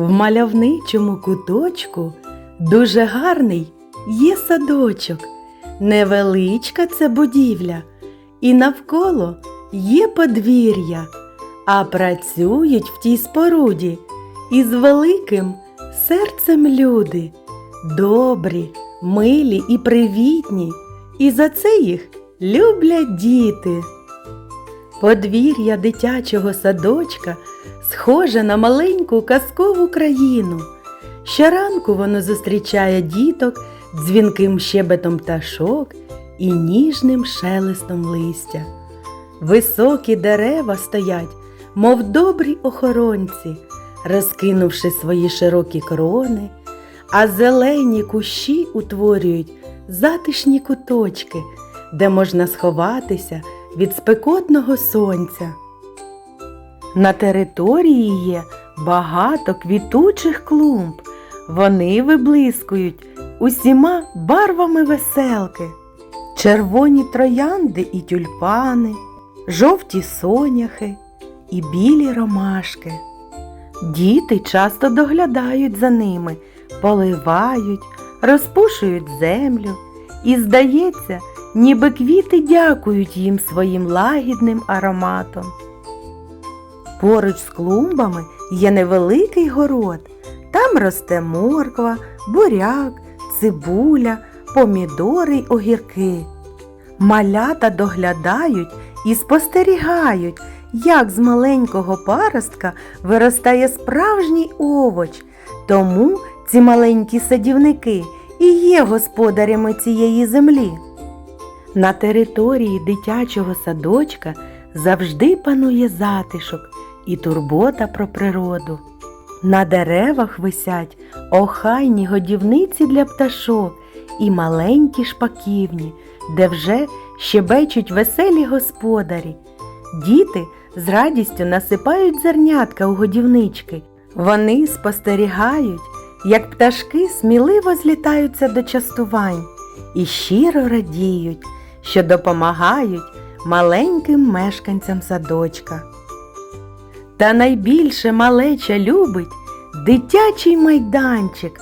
В мальовничому куточку дуже гарний є садочок. Невеличка це будівля, і навколо є подвір'я, а працюють в тій споруді із великим серцем люди, добрі, милі і привітні, і за це їх люблять діти. Подвір'я дитячого садочка схоже на маленьку казкову країну. Щоранку воно зустрічає діток дзвінким щебетом пташок і ніжним шелестом листя. Високі дерева стоять, мов добрі охоронці, розкинувши свої широкі крони, а зелені кущі утворюють затишні куточки, де можна сховатися від спекотного сонця. На території є багато квітучих клумб. Вони виблискують усіма барвами веселки. Червоні троянди і тюльпани, жовті соняхи і білі ромашки. Діти часто доглядають за ними, поливають, розпушують землю, і, здається, ніби квіти дякують їм своїм лагідним ароматом. Поруч з клумбами є невеликий город. Там росте морква, буряк, цибуля, помідори й огірки. Малята доглядають і спостерігають, як з маленького паростка виростає справжній овоч. Тому ці маленькі садівники і є господарями цієї землі. На території дитячого садочка завжди панує затишок і турбота про природу. На деревах висять охайні годівниці для пташок і маленькі шпаківні, де вже щебечуть веселі господарі. Діти з радістю насипають зернятка у годівнички. Вони спостерігають, як пташки сміливо злітаються до частувань і щиро радіють, що допомагають маленьким мешканцям садочка. Та найбільше малеча любить дитячий майданчик,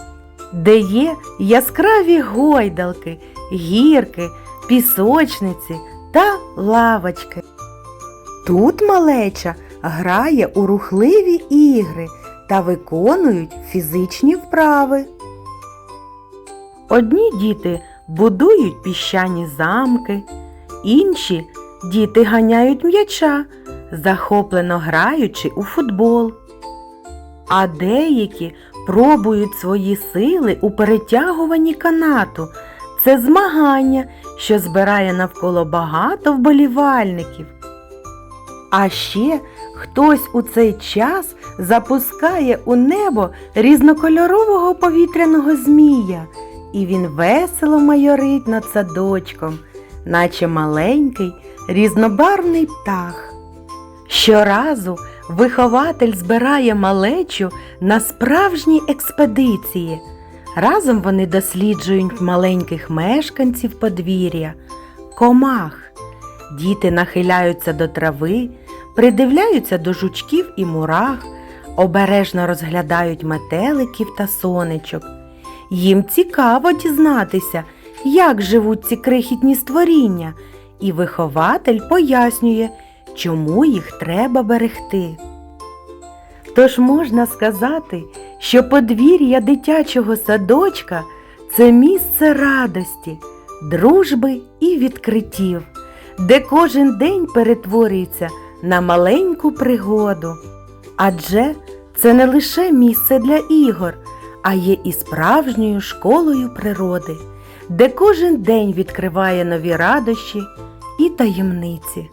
де є яскраві гойдалки, гірки, пісочниці та лавочки. Тут малеча грає у рухливі ігри та виконують фізичні вправи. Одні діти будують піщані замки, інші діти ганяють м'яча, захоплено граючи у футбол. А деякі пробують свої сили у перетягуванні канату. Це змагання, що збирає навколо багато вболівальників. А ще хтось у цей час запускає у небо різнокольорового повітряного змія, і він весело майорить над садочком, наче маленький різнобарвний птах. Щоразу вихователь збирає малечу на справжні експедиції. Разом вони досліджують маленьких мешканців подвір'я, комах. Діти нахиляються до трави, придивляються до жучків і мурах, обережно розглядають метеликів та сонечок. Їм цікаво дізнатися, як живуть ці крихітні створіння, і вихователь пояснює, чому їх треба берегти. Тож можна сказати, що подвір'я дитячого садочка це місце радості, дружби і відкриттів, де кожен день перетворюється на маленьку пригоду. Адже це не лише місце для ігор, а є і справжньою школою природи, де кожен день відкриває нові радощі і таємниці.